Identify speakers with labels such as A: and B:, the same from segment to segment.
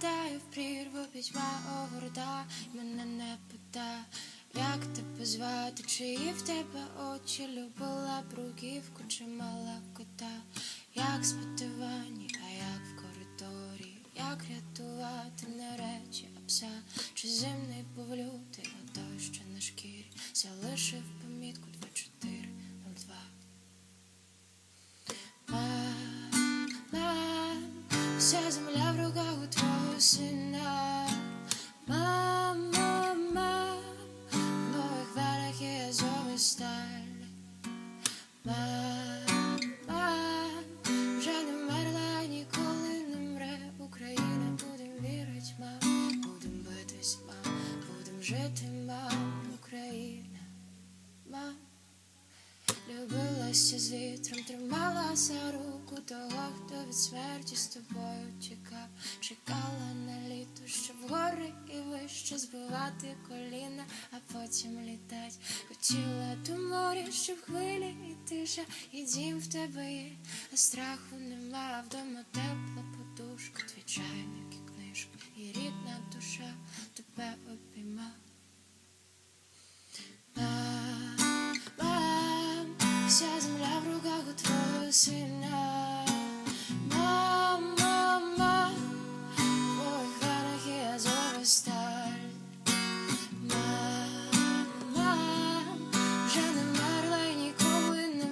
A: падаю в прірву, пітьма огорда, мене не пита, як тебе звати, чи в тебе очі, любила бруківку, чи мала кота, як спитивані, а як в коридорі, як рятувати не речі, а пса, чи зимний повлюти, а той, що на шкірі, залишив жити, мам, Україна, мам. Любилася з вітром, тримала за руку того, хто від смерті з тобою тікав, чекала на літо, щоб гори і вище збивати коліна, а потім літать. Хотіла до моря, щоб хвилі і тиша, і дім в тебе є, а страху нема, вдома тепла подушка, твій чайник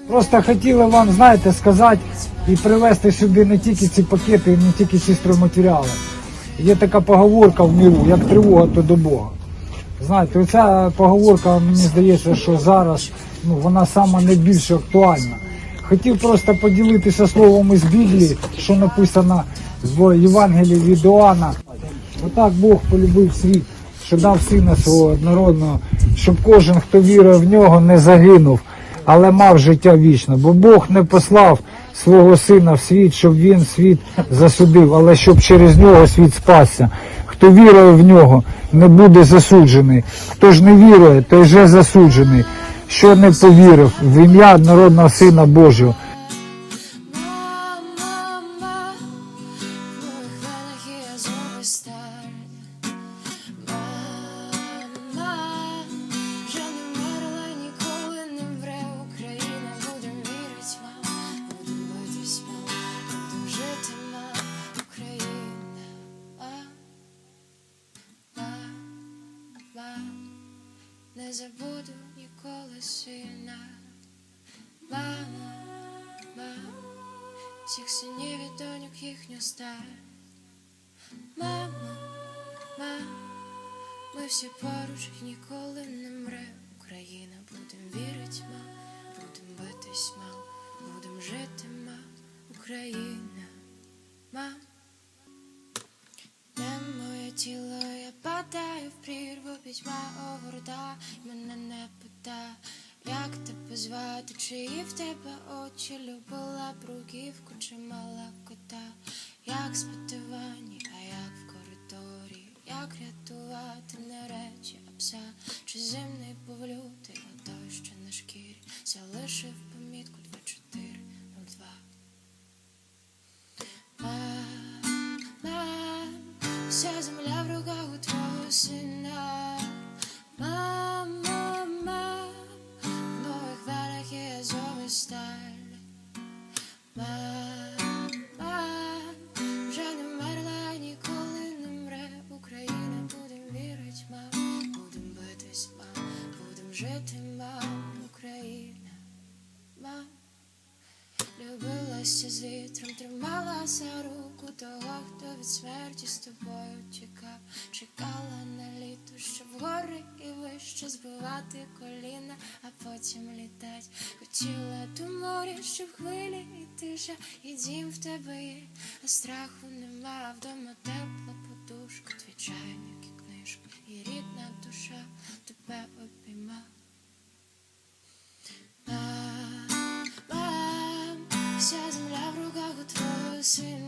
B: Просто хотіли вам, знаєте, сказати і привезти сюди не тільки ці пакети, і не тільки ці стройматеріали. Є така поговорка в міру, як тривога, то до Бога. Знаєте, оця поговорка, мені здається, що зараз ну, вона сама найбільш актуальна. Хотів просто поділитися словом із Біблії, що написано в Євангелії від Іоанна. Отак Бог полюбив світ, що дав сина свого однородного, щоб кожен, хто вірує в нього, не загинув, але мав життя вічне. Бо Бог не послав свого сина в світ, щоб він світ засудив, але щоб через нього світ спасся. Хто вірує в нього, не буде засуджений. Хто ж не вірує, той вже засуджений. Що не повірив в ім'я народного Сина Божого.
A: Мам, не забуду ніколи сина. Мама, мам, всіх синів і доньок їхню сталь. Мама, мам, ми всі поруч ніколи не мре Україна. Будем вірить, мам, будем битись, мам, будем жити, мам, Україна, в прірву, пітьма огорда, мене не пита, як тебе звати, чи в тебе очі, любила бруківку, чи мала кота, як спитивані, а як в коридорі, як рятувати не речі, а пса, чи зимний повлюти, а той, що на шкірі, залишив Любилася з вітром, тримала за руку того, хто від смерті з тобою тікав, чекала на літо, щоб гори і вище збивати коліна, а потім літать. Хотіла до моря, щоб хвилі і тиша, і дім в тебе є, а страху нема, вдома тепла подушка, твій чайник і книжка, і рідна душа тебе обійма. the same